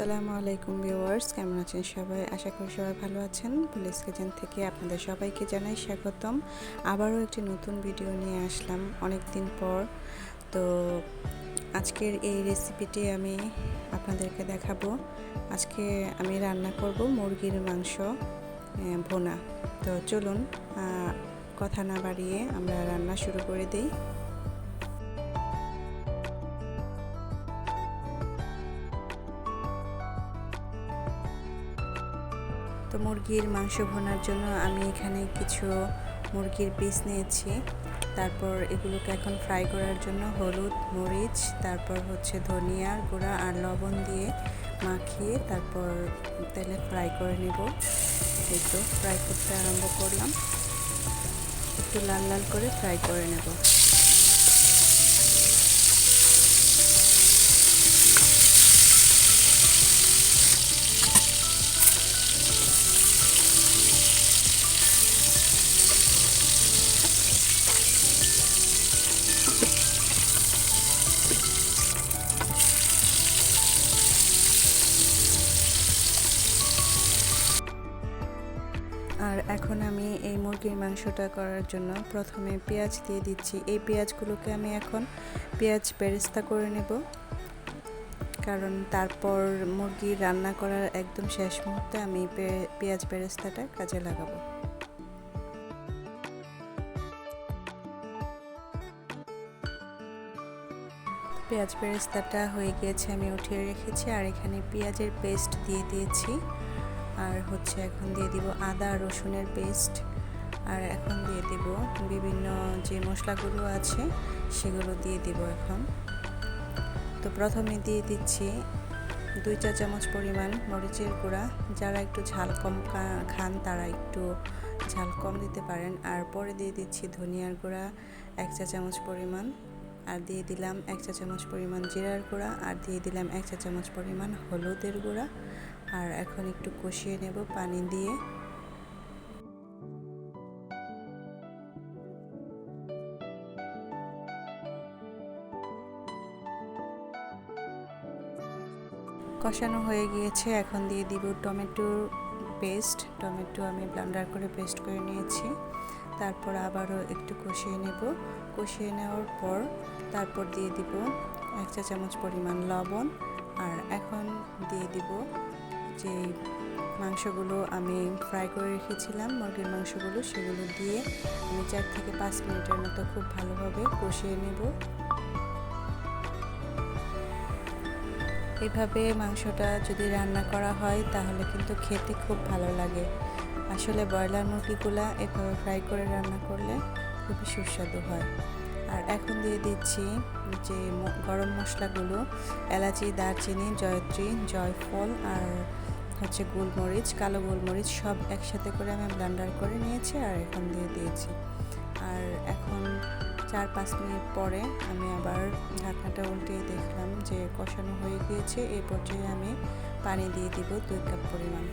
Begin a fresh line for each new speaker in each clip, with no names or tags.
আসসালামু আলাইকুম ভিউয়ার্স, কেমন আছেন সবাই? আশা করি সবাই ভালো আছেন। পুলিশ কিচেন থেকে আপনাদের সবাইকে জানাই স্বাগতম। আবারও একটি নতুন ভিডিও নিয়ে আসলাম অনেক দিন পর। তো আজকের এই রেসিপিটি আমি আপনাদেরকে দেখাবো। আজকে আমি রান্না করব মুরগির মাংস ভোনা। তো চলুন কথা না বাড়িয়ে আমরা রান্না শুরু করে দিই। তো মুরগির মাংস ভোনার জন্য আমি এখানে কিছু মুরগির পিস নিয়েছি। তারপর এগুলোকে এখন ফ্রাই করার জন্য হলুদ, মরিচ, তারপর হচ্ছে ধনিয়ার গুঁড়া আর লবণ দিয়ে মাখিয়ে তারপর তেলে ফ্রাই করে নেব। এই তো ফ্রাই করতে আরম্ভ করলাম। একটু লাল লাল করে ফ্রাই করে নেব। আর এখন আমি এই মুরগির মাংসটা করার জন্য প্রথমে পেঁয়াজ দিয়ে দিচ্ছি। এই পেঁয়াজগুলোকে আমি এখন পেঁয়াজ বেরেস্তা করে নেব। কারণ তারপর মুরগি রান্না করার একদম শেষ মুহূর্তে আমি পেঁয়াজ বেরেস্তাটা কাজে লাগাবো। পেঁয়াজ বেরেস্তাটা হয়ে গিয়েছে, আমি উঠিয়ে রেখেছি। আর এখানে পেঁয়াজের পেস্ট দিয়ে দিয়েছি। আর হচ্ছে এখন দিয়ে দিব আদা, রসুনের পেস্ট। আর এখন দিয়ে দিব বিভিন্ন যে মশলাগুলো আছে, সেগুলো দিয়ে দিব এখন। তো প্রথমে দিয়ে দিচ্ছি দুই চা চামচ পরিমাণ মরিচের গুঁড়া। যারা একটু ঝাল কম খান তারা একটু ঝাল কম দিতে পারেন। আর পরে দিয়ে দিচ্ছি ধনিয়ার গুঁড়া, এক চা চামচ পরিমাণ। আর দিয়ে দিলাম এক চা চামচ পরিমাণ জিরার গুঁড়া। আর দিয়ে দিলাম এক চা চামচ পরিমাণ হলুদের গুঁড়া। আর এখন একটু কষিয়ে নেব পানি দিয়ে। কষানো হয়ে গিয়েছে, এখন দিয়ে দিব টমেটো পেস্ট। টমেটো আমি ব্লান্ডার করে পেস্ট করে নিয়েছি। তারপর আবারও একটু কষিয়ে নেব। কষিয়ে নেওয়ার পর তারপর দিয়ে দিব এক চা চামচ পরিমাণ লবণ। আর এখন দিয়ে দিব যে মাংসগুলো আমি ফ্রাই করে রেখেছিলাম, মুরগির মাংসগুলো, সেগুলো দিয়ে আমি চার থেকে পাঁচ মিনিটের মতো খুব ভালোভাবে কষিয়ে নেব। এভাবে মাংসটা যদি রান্না করা হয়, তাহলে কিন্তু খেতে খুব ভালো লাগে। আসলে ব্রয়লার মুরগিগুলা এভাবে ফ্রাই করে রান্না করলে খুবই সুস্বাদু হয়। আর এখন দিয়ে দিচ্ছি যে গরম মশলাগুলো, এলাচি, দারচিনি, জয়ত্রী, জয়ফল আর হচ্ছে গোলমরিচ, কালো গোলমরিচ সব একসাথে করে আমি ব্লান্ডার করে নিয়েছি আর এখন দিয়ে দিয়েছি। আর এখন চার পাঁচ মিনিট পরে আমি আবার ঢাকনাটা উল্টিয়ে দেখলাম যে কষানো হয়ে গিয়েছে এই পর্যায়ে আমি পানি দিয়ে দিব দুই কাপ পরিমাণ।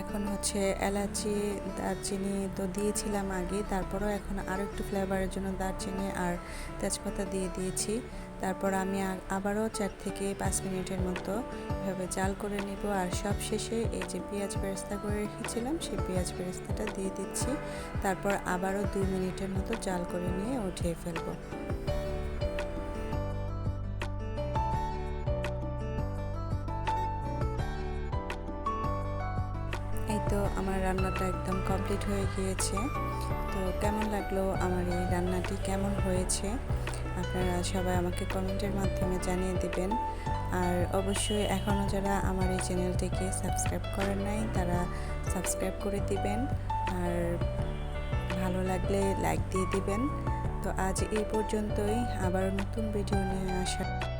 এখন হচ্ছে এলাচি, দারচিনি তো দিয়েছিলাম আগে, তারপরও এখন আরও একটু ফ্লেভারের জন্য দারচিনি আর তেজপাতা দিয়ে দিয়েছি। তারপর আমি আবারও চার থেকে পাঁচ মিনিটের মতো এভাবে জাল করে নেব আর সব শেষে এই যে পেঁয়াজ বেরেস্তা করে রেখেছিলাম, সেই পেঁয়াজ বেরেস্তাটা দিয়ে দিচ্ছি। তারপর আবারও দুই মিনিটের মতো জাল করে নিয়ে উঠিয়ে ফেলব। তো আমার রান্নাটা একদম কমপ্লিট হয়ে গিয়েছে। তো কেমন লাগল আমার এই রান্নাটি? কেমন হয়েছে? আপনারা সবাই আমাকে কমেন্টের মাধ্যমে জানিয়ে দেবেন। আর অবশ্যই এখনও যারা আমার এই চ্যানেলটিকে সাবস্ক্রাইব করেন নাই, তারা সাবস্ক্রাইব করে দিবেন। আর ভালো লাগলে লাইক দিয়ে দিবেন। তো আজ এই পর্যন্তই। আবার নতুন ভিডিও নিয়ে আসা